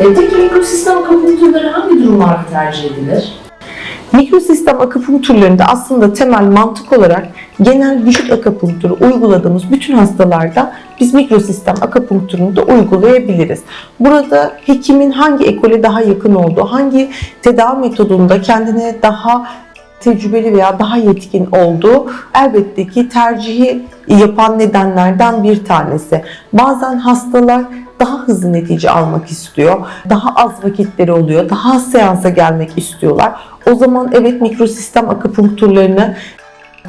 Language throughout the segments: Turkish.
E, peki mikrosistem akupunkturları hangi durumlarda tercih edilir? Mikrosistem akupunkturlarında aslında temel mantık olarak genel vücut akupunkturu uyguladığımız bütün hastalarda biz mikrosistem akupunkturunu da uygulayabiliriz. Burada hekimin hangi ekole daha yakın olduğu, hangi tedavi metodunda kendine daha tecrübeli veya daha yetkin olduğu elbette ki tercihi yapan nedenlerden bir tanesi. Bazen hastalar daha hızlı netice almak istiyor. Daha az vakitleri oluyor. Daha az seansa gelmek istiyorlar. O zaman evet mikrosistem akupunkturlarını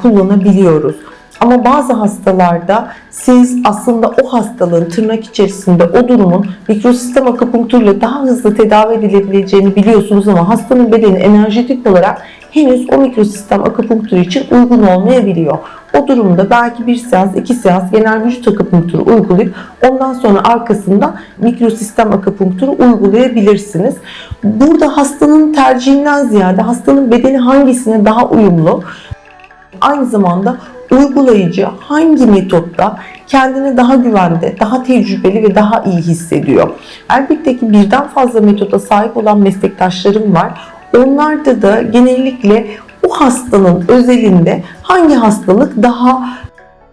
kullanabiliyoruz. Ama bazı hastalarda siz aslında o hastalığın tırnak içerisinde o durumun mikrosistem akupunkturla daha hızlı tedavi edilebileceğini biliyorsunuz ama hastanın bedeni enerjetik olarak henüz o mikrosistem akupunktur için uygun olmayabiliyor. O durumda belki bir seans, iki seans genel vücut akupunkturu uygulayıp ondan sonra arkasında mikrosistem akupunkturu uygulayabilirsiniz. Burada hastanın tercihinden ziyade hastanın bedeni hangisine daha uyumlu, aynı zamanda uygulayıcı hangi metotta kendini daha güvende, daha tecrübeli ve daha iyi hissediyor. Elbette ki birden fazla metoda sahip olan meslektaşlarım var. Onlarda da genellikle o hastanın özelinde hangi hastalık daha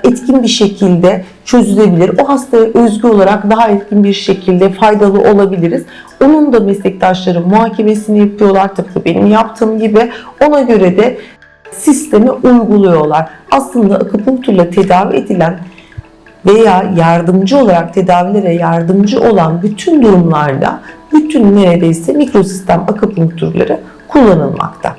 etkin bir şekilde çözülebilir. O hastaya özgü olarak daha etkin bir şekilde faydalı olabiliriz. Onun da meslektaşları muhakemesini yapıyorlar. Tıpkı benim yaptığım gibi ona göre de sistemi uyguluyorlar. Aslında akupunkturla tedavi edilen veya yardımcı olarak tedavilere yardımcı olan bütün durumlarda bütün neredeyse mikrosistem akupunkturları kullanılmakta.